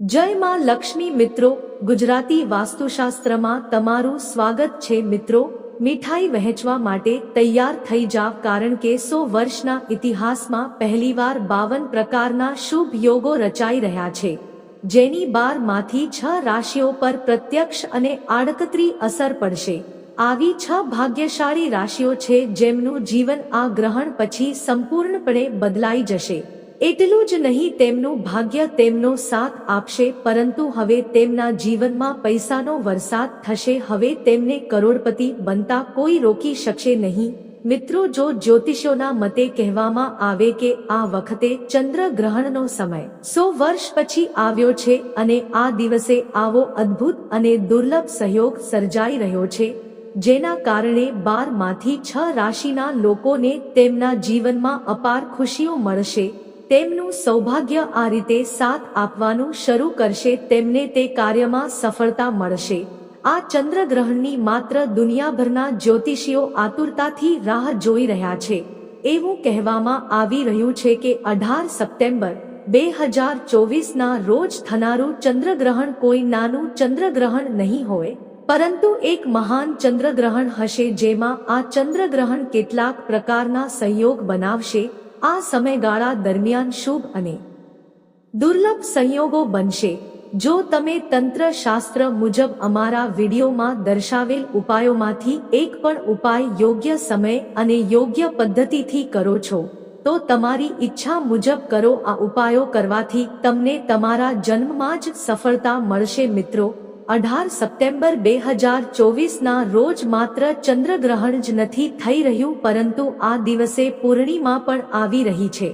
જય માં લક્ષ્મી મિત્રો, ગુજરાતી વાસ્તુશાસ્ત્રમાં તમારું સ્વાગત છે મિત્રો. મીઠાઈ વહેંચવા માટે તૈયાર થઈ જાવ કારણ કે સો વર્ષના ઇતિહાસમાં પહેલીવાર બાવન પ્રકારના શુભ યોગો રચાઈ રહ્યા છે. જેની બારમાંથી છ રાશિઓ પર પ્રત્યક્ષ અને આડકતરી અસર પડશે. આવી છ ભાગ્યશાળી રાશિઓ છે જેમનું જીવન આ ગ્રહણ પછી સંપૂર્ણપણે બદલાઈ જશે. એટલું જ નહીં, તેમનું ભાગ્ય તેમનો સાથ આપશે, પરંતુ હવે તેમના જીવનમાં પૈસાનો વરસાદ થશે, હવે તેમને કરોડપતિ બનતા કોઈ રોકી શકશે નહીં. મિત્રો, જો જ્યોતિષોના મતે કહેવામાં આવે કે આ વખતે ચંદ્ર ગ્રહણનો સમય સો વર્ષ પછી આવ્યો છે અને આ દિવસે આવો અદ્ભુત અને દુર્લભ સહયોગ સર્જાઈ રહ્યો છે, જેના કારણે બારમાંથી છ રાશિના લોકોને તેમના જીવનમાં અપાર ખુશીઓ મળશે. તેમનું સૌભાગ્ય આ રીતે સાથ આપવાનું શરૂ કરશે, તેમને તે કાર્યમાં સફળતા મળશે. આ ચંદ્રગ્રહણની માત્ર દુનિયાભરના જ્યોતિષીઓ આતુરતાથી રાહ જોઈ રહ્યા છે. એવું કહેવામાં આવી રહ્યું છે કે અઢાર સપ્ટેમ્બર બે હજાર ચોવીસના રોજ થનારું ચંદ્રગ્રહણ કોઈ નાનું ચંદ્રગ્રહણ નહીં હોય, પરંતુ એક મહાન ચંદ્રગ્રહણ હશે જેમાં આ ચંદ્રગ્રહણ કેટલાક પ્રકારના સંયોગ બનાવશે આ સમયગાળા દરમિયાન શુભ અને દુર્લભ સંયોગો બનશે. જો તમે તંત્ર શાસ્ત્ર મુજબ અમારા વિડીયોમાં દર્શાવેલ ઉપાયોમાંથી એક પણ ઉપાય યોગ્ય સમય અને યોગ્ય પદ્ધતિથી કરો છો, તો તમારી ઈચ્છા મુજબ કરો આ ઉપાયો કરવાથી તમને તમારા જન્મમાં જ સફળતા મળશે મિત્રો. અઢાર સપ્ટેમ્બર બે હજાર ચોવીસના રોજ માત્ર ચંદ્રગ્રહણ જ નથી થઈ રહ્યું, પરંતુ આ દિવસે પૂર્ણિમા પણ આવી રહી છે.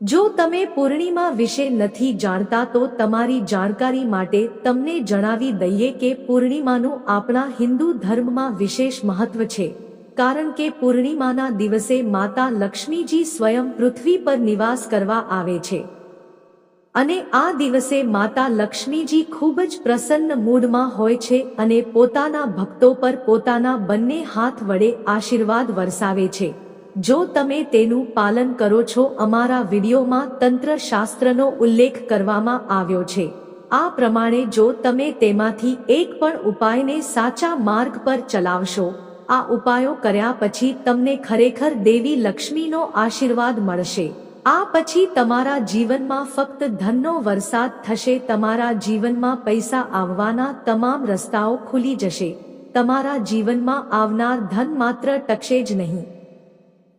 જો તમે પૂર્ણિમા વિશે નથી જાણતા, તો તમારી જાણકારી માટે તમને જણાવી દઈએ કે પૂર્ણિમાનું આપણા હિન્દુ ધર્મમાં વિશેષ મહત્વ છે. કારણ કે પૂર્ણિમાના દિવસે માતા લક્ષ્મીજી સ્વયં પૃથ્વી પર નિવાસ કરવા આવે છે. અને આ દિવસે માતા લક્ષ્મીજી ખૂબ જ પ્રસન્ન મૂડમાં હોય છે અને પોતાના ભક્તો પર પોતાના બંને હાથ વડે આશીર્વાદ વરસાવે છે. જો તમે તેનું પાલન કરો છો, અમારા વિડીયોમાં તંત્ર શાસ્ત્રનો ઉલ્લેખ કરવામાં આવ્યો છે. આ પ્રમાણે જો તમે તેમાંથી એક પણ ઉપાયને સાચા માર્ગ પર ચલાવશો, આ ઉપાયો કર્યા પછી તમને ખરેખર દેવી લક્ષ્મીનો આશીર્વાદ મળશે. આ પછી તમારા જીવનમાં ફક્ત ધનનો વરસાદ થશે, તમારા જીવનમાં પૈસા આવવાના તમામ રસ્તાઓ ખુલી જશે, તમારા જીવનમાં આવનાર ધન માત્ર ટકશે જ નહીં.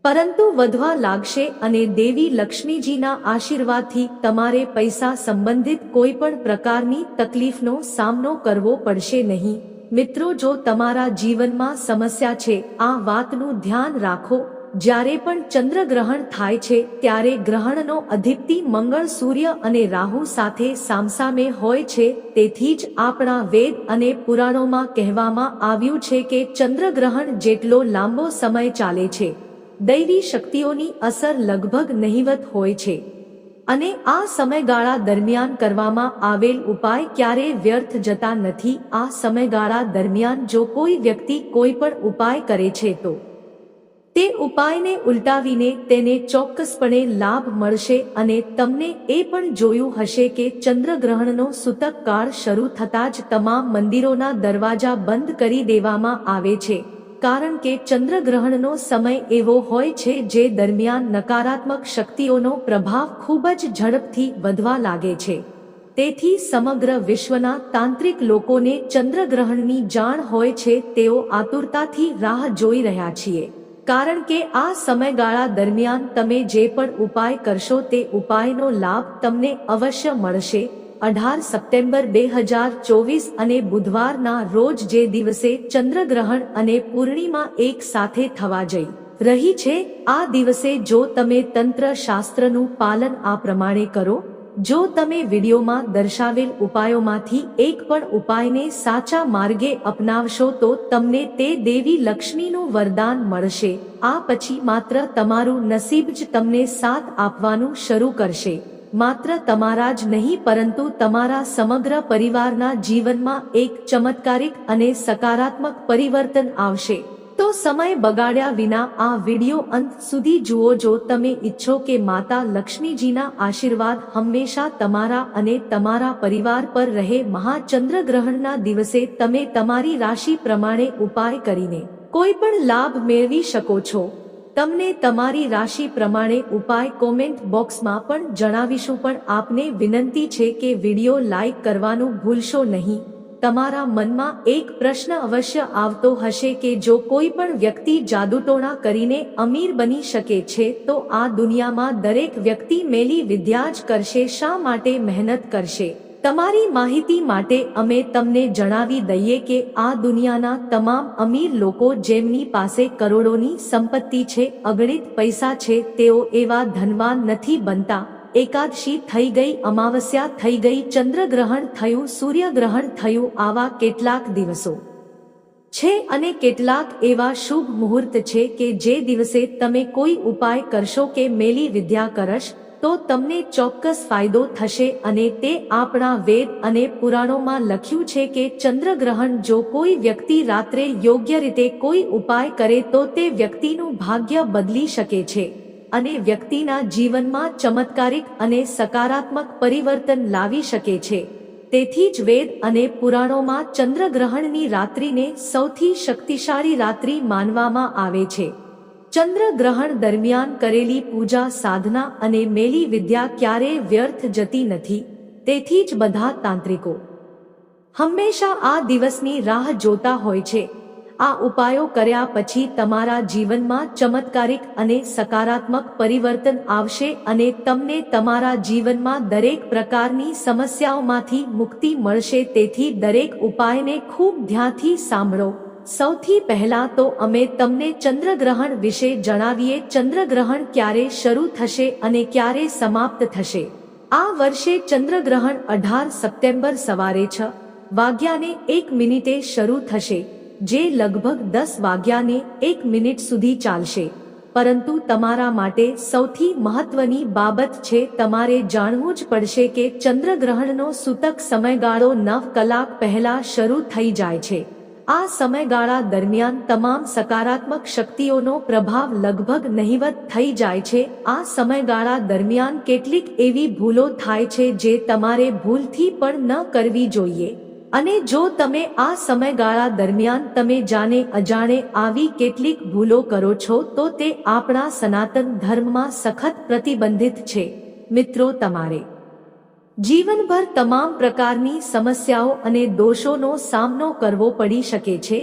પરંતુ વધવા લાગશે અને દેવી લક્ષ્મીજીના આશીર્વાદથી તમારે પૈસા સંબંધિત કોઈ પણ પ્રકારની તકલીફનો સામનો કરવો પડશે નહીં. મિત્રો, જો તમારા જીવનમાં સમસ્યા છે, આ વાતનું ધ્યાન રાખો જ્યારે પણ ચંદ્રગ્રહણ થાય છે, ત્યારે ગ્રહણનો અધિપતિ મંગળ, સૂર્ય અને રાહુ સાથે સામસામે હોય છે. તેથી જ આપણા વેદ અને પુરાણોમાં કહેવામાં આવ્યું છે કે ચંદ્રગ્રહણ જેટલો લાંબો સમય ચાલે છે, દૈવી શક્તિઓની અસર લગભગ નહિવત હોય છે. અને આ સમયગાળા દરમિયાન કરવામાં આવેલ ઉપાય ક્યારેય વ્યર્થ જતા નથી. આ સમયગાળા દરમિયાન જો કોઈ વ્યક્તિ કોઈ પણ ઉપાય કરે છે, તો તે ઉપાયને ઉલટાવીને તેને ચોક્કસપણે લાભ મળશે અને તમને એ પણ જોયું હશે કે ચંદ્રગ્રહણનો સૂતક કાળ શરૂ થતાં જ તમામ મંદિરોના દરવાજા બંધ કરી દેવામાં આવે છે. કારણ કે ચંદ્રગ્રહણનો સમય એવો હોય છે જે દરમિયાન નકારાત્મક શક્તિઓનો પ્રભાવ ખૂબ જ ઝડપથી વધવા લાગે છે. તેથી સમગ્ર વિશ્વના તાંત્રિક લોકોને ચંદ્રગ્રહણની જાણ હોય છે તેઓ આતુરતાથી રાહ જોઈ રહ્યા છીએ. કારણ કે આ સમયગાળા દરમિયાન તમે જે પણ ઉપાય કરશો તે ઉપાયનો લાભ તમને અવશ્ય મળશે. અઢાર સપ્ટેમ્બર બે હજાર ચોવીસ અને બુધવારના રોજ જે દિવસે ચંદ્રગ્રહણ અને પૂર્ણિમા એક સાથે થવા જઈ રહી છે, આ દિવસે જો તમે તંત્ર શાસ્ત્રનું પાલન આ પ્રમાણે કરો જો તમે વિડીયોમાં દર્શાવેલ ઉપાયોમાંથી એક પણ ઉપાયને સાચા માર્ગે અપનાવશો તો તમને તે દેવી લક્ષ્મીનું વરદાન મળશે. આ પછી માત્ર તમારું નસીબ જ તમને સાથ આપવાનું શરૂ કરશે. માત્ર તમારા જ નહીં, પરંતુ તમારા સમગ્ર પરિવારના જીવનમાં એક ચમત્કારિક અને સકારાત્મક પરિવર્તન આવશે. તો સમય બગાડ્યા વિના આ વિડિયો અંત સુધી જુઓ જો તમે ઈચ્છો કે માતા લક્ષ્મીજીના આશીર્વાદ હંમેશા તમારા અને તમારા પરિવાર પર રહે મહાચંદ્રગ્રહણના દિવસે તમે તમારી રાશિ પ્રમાણે ઉપાય કરીને કોઈ પણ લાભ મેળવી શકો છો. તમને તમારી રાશિ પ્રમાણે ઉપાય કોમેન્ટ બોક્સમાં પણ જણાવીશું પણ આપને વિનંતી છે કે વિડિયો લાઈક કરવાનું ભૂલશો નહીં. તમારા મનમાં એક પ્રશ્ન અવશ્ય આવતો હશે કે જો કોઈ પણ વ્યક્તિ જાદુટોણા કરીને અમીર બની શકે છે, તો આ દુનિયામાં દરેક વ્યક્તિ મેલી વિદ્યા જ કરશે, શા માટે મહેનત કરશે? તમારી માહિતી માટે અમે તમને જણાવી દઈએ કે આ દુનિયાના તમામ અમીર લોકો જેમની પાસે કરોડોની સંપત્તિ છે, અગણિત પૈસા છે, તેઓ એવા ધનવાન નથી બનતા. એકાદશી થઈ ગઈ, અમાવસ્યા થઈ ગઈ, ચંદ્રગ્રહણ થયું, સૂર્યગ્રહણ થયું, આવા કેટલાક દિવસો છે અને કેટલાક એવા શુભ મુહૂર્ત છે કે જે દિવસે તમે કોઈ ઉપાય કરશો કે મેલી વિદ્યા કરશ, તો તમને ચોક્કસ ફાયદો થશે અને તે આપણા વેદ અને પુરાણોમાં લખ્યું છે કે ચંદ્રગ્રહણ જો કોઈ વ્યક્તિ રાત્રે યોગ્ય રીતે કોઈ ઉપાય કરે તો તે વ્યક્તિનું ભાગ્ય બદલી શકે છે. અને વ્યક્તિના જીવનમાં ચમત્કારિક અને સકારાત્મક પરિવર્તન લાવી શકે છે. તેથી જ વેદ અને પુરાણોમાં ચંદ્રગ્રહણની રાત્રિને સૌથી શક્તિશાળી રાત્રિ માનવામાં આવે છે. ચંદ્રગ્રહણ દરમિયાન કરેલી પૂજા, સાધના અને મેલી વિદ્યા ક્યારેય વ્યર્થ જતી નથી. તેથી જ બધા તાંત્રિકો હંમેશા આ દિવસની રાહ જોતા હોય છે. આ ઉપાયો કર્યા પછી તમારા જીવનમાં ચમત્કારિક અને સકારાત્મક પરિવર્તન આવશે અને તમને તમારા જીવનમાં દરેક પ્રકારની સમસ્યાઓમાંથી મુક્તિ મળશે. તેથી દરેક ઉપાયને ખૂબ ધ્યાનથી સાંભળો. સૌથી પહેલા તો અમે તમને ચંદ્રગ્રહણ વિશે જણાવીએ. ચંદ્રગ્રહણ ક્યારે શરૂ થશે અને ક્યારે સમાપ્ત થશે? આ વર્ષે ચંદ્રગ્રહણ અઢાર સપ્ટેમ્બર સવારે છ વાગ્યાને એક મિનિટે શરૂ થશે. જે લગભગ દસ વાગ્યાને એક મિનિટ સુધી ચાલશે. પરંતુ તમારા માટે સૌથી મહત્વની બાબત છે, તમારે જાણવું જ પડશે કે ચંદ્રગ્રહણનો સૂતક સમયગાળો નવ કલાક પહેલા શરૂ થઈ જાય છે. આ સમયગાળા દરમિયાન તમામ સકારાત્મક શક્તિઓનો પ્રભાવ લગભગ નહિવત થઈ જાય છે. આ સમયગાળા દરમિયાન કેટલીક એવી ભૂલો થાય છે જે તમારે ભૂલથી પણ ન કરવી જોઈએ. અને જો તમે આ સમયગાળા દરમિયાન તમે જાણે અજાણે આવી કેટલીક ભૂલો કરો છો, તો તે આપણા સનાતન ધર્મમાં સખત પ્રતિબંધિત છે. મિત્રો તમારે જીવનભર તમામ પ્રકારની સમસ્યાઓ અને દોષોનો સામનો કરવો પડી શકે છે.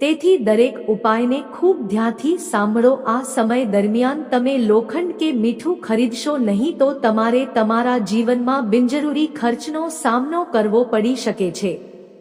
તેથી દરેક ઉપાયને ખૂબ ધ્યાનથી સાંભળો. આ સમય દરમિયાન તમે લોખંડ કે મીઠું ખરીદશો નહીં, તો તમારે તમારા જીવનમાં બિનજરૂરી ખર્ચનો સામનો કરવો પડી શકે છે.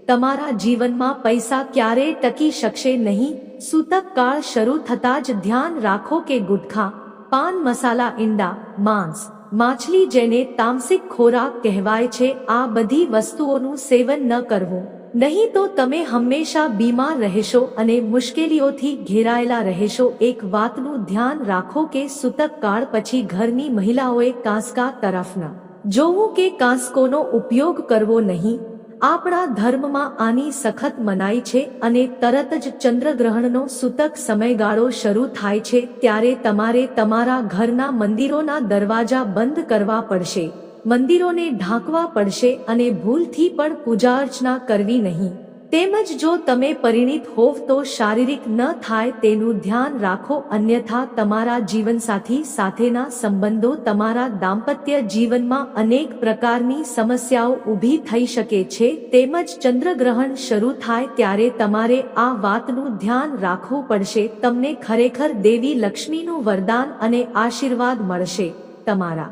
તમારા જીવનમાં પૈસા ક્યારેય ટકી શકશે નહીં? સૂતક કાળ શરૂ થતાં જ ધ્યાન રાખો કે ગુટખા, પાન મસાલા ઈંડા, માંસ, માછલી જેને તામસિક ખોરાક કહેવાય છે, આ બધી વસ્તુઓનું સેવન ન કરવું. નહીં તો તમે હંમેશા બીમાર રહેશો અને મુશ્કેલીઓથી ઘેરાયેલા રહેશો. એક વાતનું ધ્યાન રાખો કે સૂતક કાળ પછી ઘરની મહિલાઓએ કાંસકા તરફ ન જોવું કે કાંસકોનો ઉપયોગ કરવો નહીં. આપણા ધર્મમાં આની સખત મનાઈ છે અને તરત જ ચંદ્રગ્રહણનો સૂતક સમયગાળો શરૂ થાય છે ત્યારે તમારે તમારા ઘરના મંદિરોના દરવાજા બંધ કરવા પડશે. મંદિરોને ઢાંકવા પડશે અને ભૂલથી પણ પૂજા અર્ચના કરવી નહીં. તેમજ જો તમે પરિણિત હોવ તો શારીરિક ન થાય તેનું ધ્યાન રાખો અન્યથા તમારા જીવનસાથી સાથેના સંબંધો તમારા દાંપત્ય જીવનમાં અનેક પ્રકારની સમસ્યાઓ ઊભી થઈ શકે છે. તેમજ ચંદ્રગ્રહણ શરૂ થાય ત્યારે તમારે આ વાતનું ધ્યાન રાખવું પડશે. તમને ખરેખર દેવી લક્ષ્મીનું વરદાન અને આશીર્વાદ મળશે. તમારા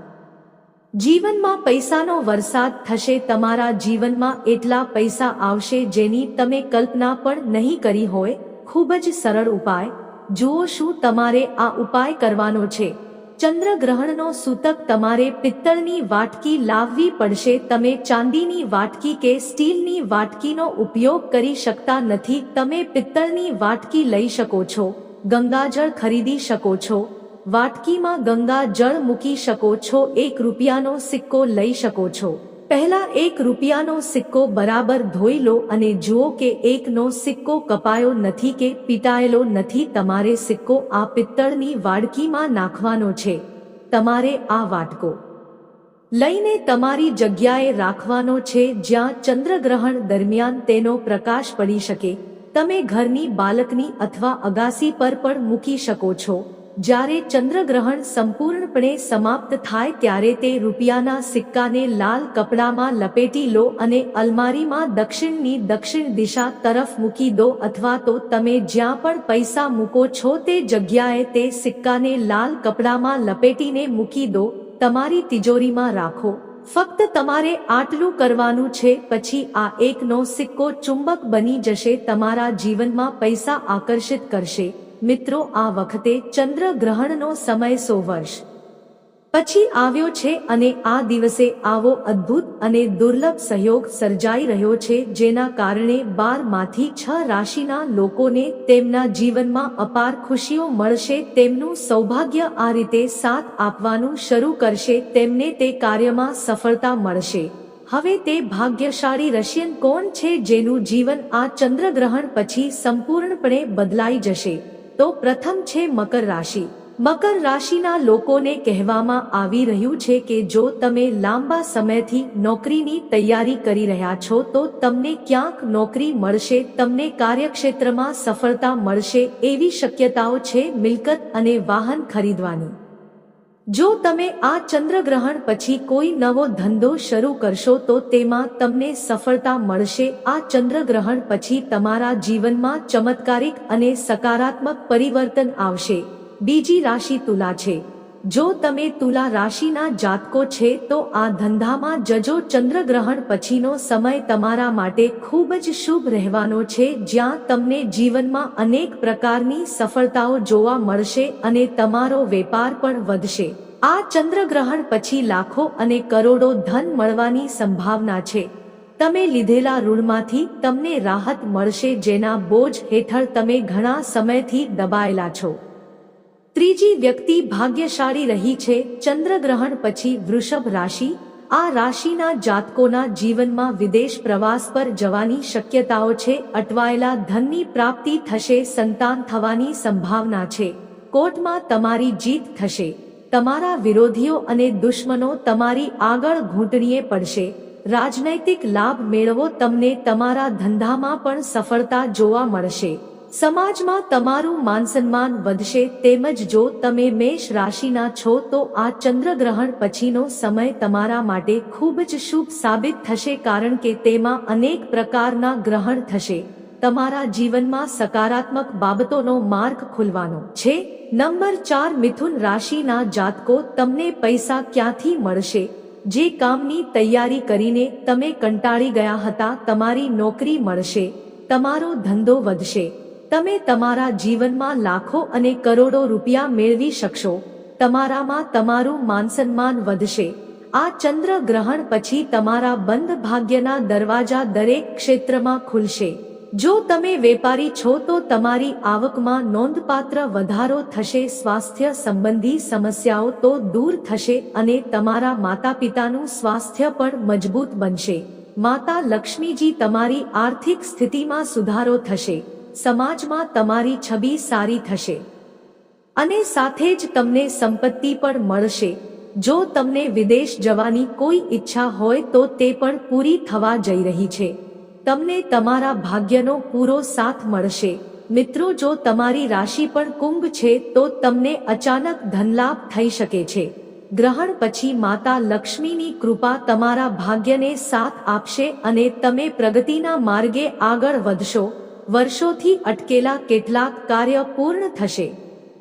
જીવનમાં પૈસાનો વરસાદ થશે, તમારા જીવનમાં એટલા પૈસા આવશે જેની તમે કલ્પના પણ નહીં કરી હોય, ખૂબ જ સરળ ઉપાય. જુઓ શું તમારે આ ઉપાય કરવાનો છે. ચંદ્રગ્રહણનો સૂતક તમારે પિત્તળની વાટકી લાવવી પડશે. તમે ચાંદીની વાટકી કે સ્ટીલની વાટકીનો ઉપયોગ કરી શકતા નથી. તમે પિત્તળની વાટકી લઈ શકો છો, ગંગાજળ ખરીદી શકો છો વાટકીમાં ગંગા જળ મૂકી શકો છો, એક રૂપિયાનો સિક્કો લઈ શકો છો. પહેલા એક રૂપિયાનો સિક્કો બરાબર ધોઈ લો અને જુઓ કે એકનો સિક્કો કપાયો નથી કે પીટાયેલો નથી. તમારે સિક્કો આ પિત્તળની વાડકીમાં નાખવાનો છે. તમારે આ વાટકો લઈને તમારી જગ્યાએ રાખવાનો છે, જ્યાં ચંદ્રગ્રહણ દરમિયાન તેનો પ્રકાશ પડી શકે. તમે ઘરની બાલકની અથવા અગાસી પર પણ મૂકી શકો છો. જ્યારે ચંદ્રગ્રહણ સંપૂર્ણપણે સમાપ્ત થાય ત્યારે તે રૂપિયાના સિક્કાને લાલ કપડામાં લપેટી લો અને અલમારીમાં દક્ષિણની દક્ષિણ દિશા તરફ મૂકી દો અથવા તો તમે જ્યાં પણ પૈસા મૂકો છો તે જગ્યાએ તે સિક્કાને લાલ કપડામાં લપેટીને મૂકી દો. તમારી તિજોરીમાં રાખો. ફક્ત તમારે આટલું કરવાનું છે, પછી આ એકનો સિક્કો ચુંબક બની જશે, તમારા જીવનમાં પૈસા આકર્ષિત કરશે. મિત્રો, આ વખતે ચંદ્ર ગ્રહણનો સમય સો વર્ષ. પછી આવ્યો છે અને આ દિવસે આવો અદ્ભુત અને દુર્લભ સહયોગ સર્જાઈ રહ્યો છે, જેના કારણે બારમાંથી છ રાશિના લોકોને તેમના જીવનમાં અપાર ખુશીઓ મળશે, તેમનું સૌભાગ્ય આ રીતે સાથ આપવાનું શરૂ કરશે, તેમને તે કાર્યમાં સફળતા મળશે. હવે તે ભાગ્યશાળી રશિયન કોણ છે જેનું જીવન આ ચંદ્રગ્રહણ પછી સંપૂર્ણપણે બદલાઈ જશે? તો પ્રથમ છે મકર રાશિ. મકર રાશિના લોકોને કહેવામાં આવી રહ્યું છે કે જો તમે લાંબા સમયથી નોકરીની તૈયારી કરી રહ્યા છો, તો તમને ક્યાંક નોકરી મળશે, તમને કાર્યક્ષેત્રમાં સફળતા મળશે, એવી શક્યતાઓ છે મિલકત અને વાહન ખરીદવાની. જો તમે આ ચંદ્રગ્રહણ પછી કોઈ નવો ધંધો શરૂ કરશો તો તેમાં તમને સફળતા મળશે. આ ચંદ્રગ્રહણ પછી તમારા જીવનમાં ચમત્કારિક અને સકારાત્મક પરિવર્તન આવશે. બીજી રાશિ તુલા છે. જો તમે તુલા રાશિના જાતકો છે, તો આ ધંધામાં જજો ચંદ્રગ્રહણ પછીનો સમય તમારા માટે ખૂબ જ શુભ રહેવાનો છે, જ્યાં તમને જીવનમાં અનેક પ્રકારની સફળતાઓ જોવા મળશે અને તમારો વેપાર પણ વધશે. આ ચંદ્રગ્રહણ પછી લાખો અને કરોડો ધન મળવાની સંભાવના છે. તમે લીધેલા ઋણમાંથી તમને રાહત મળશે, જેના બોજ હેઠળ તમે ઘણા સમયથી દબાયેલા છો. ત્રીજી વ્યક્તિ ભાગ્યશાળી રહી છે, ચંદ્રગ્રહણ પછી વૃષભ રાશિ. આ રાશિના જાતકોના જીવનમાં વિદેશ પ્રવાસ પર જવાની શક્યતાઓ છે, અટવાયેલા ધનની પ્રાપ્તિ થશે, સંતાન થવાની સંભાવના છે. કોર્ટમાં તમારી જીત થશે. તમારા વિરોધીઓ અને દુશ્મનો તમારી આગળ ઘૂંટણીએ પડશે. રાજનૈતિક લાભ મેળવો, તમને તમારા ધંધામાં પણ સફળતા જોવા મળશે. સમાજમાં તમારું માનસન્માન વધશે તેમજ જો તમે મેષ રાશિના છો તો આ ચંદ્રગ્રહણ પછીનો સમય તમારા માટે ખૂબ જ શુભ સાબિત થશે કારણ કે તેમાં અનેક પ્રકારના ગ્રહણ થશે. તમારા જીવનમાં સકારાત્મક બાબતોનો માર્ગ ખુલવાનો છે. નંબર ચાર, મિથુન રાશિના જાતકો તમને પૈસા ક્યાંથી મળશે? જે કામની તૈયારી કરીને તમે કંટાળી ગયા હતા, તમારી નોકરી મળશે, તમારો ધંધો વધશે. તમે તમારા જીવનમાં લાખો અને કરોડો રૂપિયા મેળવી શકશો. તમારામાં તમારું માનસન્માન વધશે. આ ચંદ્ર ગ્રહણ પછી તમારા બંધ ભાગ્યના દરવાજા દરેક ક્ષેત્રમાં ખુલશે. જો તમે વેપારી છો તો તમારી આવકમાં નોંધપાત્ર વધારો થશે. સ્વાસ્થ્ય સંબંધી સમસ્યાઓ તો દૂર થશે અને તમારા માતા પિતાનું સ્વાસ્થ્ય પણ મજબૂત બનશે. માતા લક્ષ્મીજી તમારી આર્થિક સ્થિતિમાં સુધારો થશે. સમાજમાં તમારી છબી સારી થશે. અને સાથે જ તમને સંપત્તિ પણ મળશે. જો તમને વિદેશ જવાની કોઈ ઈચ્છા હોય તો તે પણ પૂરી થવા જઈ રહી છે. તમને તમારા ભાગ્યનો પૂરો સાથ મળશે. મિત્રો, જો તમારી રાશિ પણ કુંભ છે, તો તમને અચાનક ધનલાભ થઈ શકે છે. ગ્રહણ પછી માતા લક્ષ્મીની કૃપા તમારા ભાગ્યને સાથ આપશે અને તમે પ્રગતિના માર્ગે આગળ વધશો. વર્ષોથી અટકેલા કેટલાક કાર્ય પૂર્ણ થશે.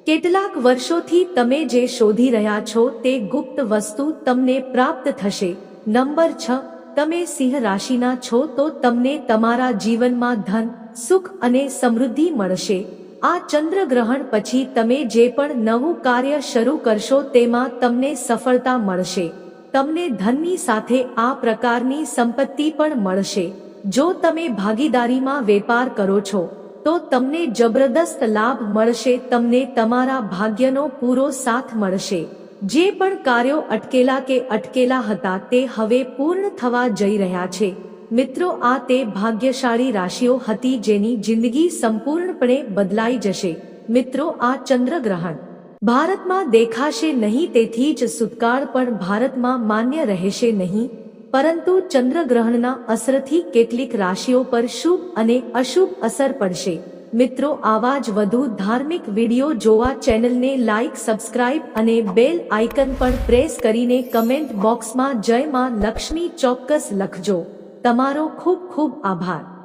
કેટલાક વર્ષોથી તમે જે શોધી રહ્યા છો તે ગુપ્ત વસ્તુ તમને પ્રાપ્ત થશે. નંબર છ, તમે સિંહ રાશિના છો તો તમને તમારા જીવનમાં ધન, સુખ અને સમૃદ્ધિ મળશે. આ ચંદ્રગ્રહણ પછી તમે જે પણ નવું કાર્ય શરૂ કરશો તેમાં તમને સફળતા મળશે. તમને ધનની સાથે આ પ્રકારની સંપત્તિ પણ મળશે. જો તમે ભાગીદારીમાં વેપાર કરો છો, તો તમને જબરદસ્ત લાભ મળશે, તમને તમારા ભાગ્યનો પૂરો સાથ મળશે. જે પણ કાર્યો અટકેલા કે અટકેલા હતા તે હવે પૂર્ણ થવા જઈ રહ્યા છે. મિત્રો, આ તે ભાગ્યશાળી રાશિઓ હતી જેની જિંદગી સંપૂર્ણપણે બદલાઈ જશે. મિત્રો, આ ચંદ્રગ્રહણ. ભારતમાં દેખાશે નહીં તેથી જ સુતકાળ પણ ભારતમાં માન્ય રહેશે નહીં. પરંતુ ચંદ્રગ્રહણના અસરથી કેટલીક રાશિઓ પર શુભ અને અશુભ અસર પડશે. મિત્રો, આવા જ વધુ ધાર્મિક વીડિયો જોવા ચેનલને લાઇક સબસ્ક્રાઇબ અને બેલ આઇકન પર પ્રેસ કરીને કમેન્ટ બોક્સમાં જય માં લક્ષ્મી ચોક્કસ લખજો. તમારો ખૂબ ખૂબ આભાર.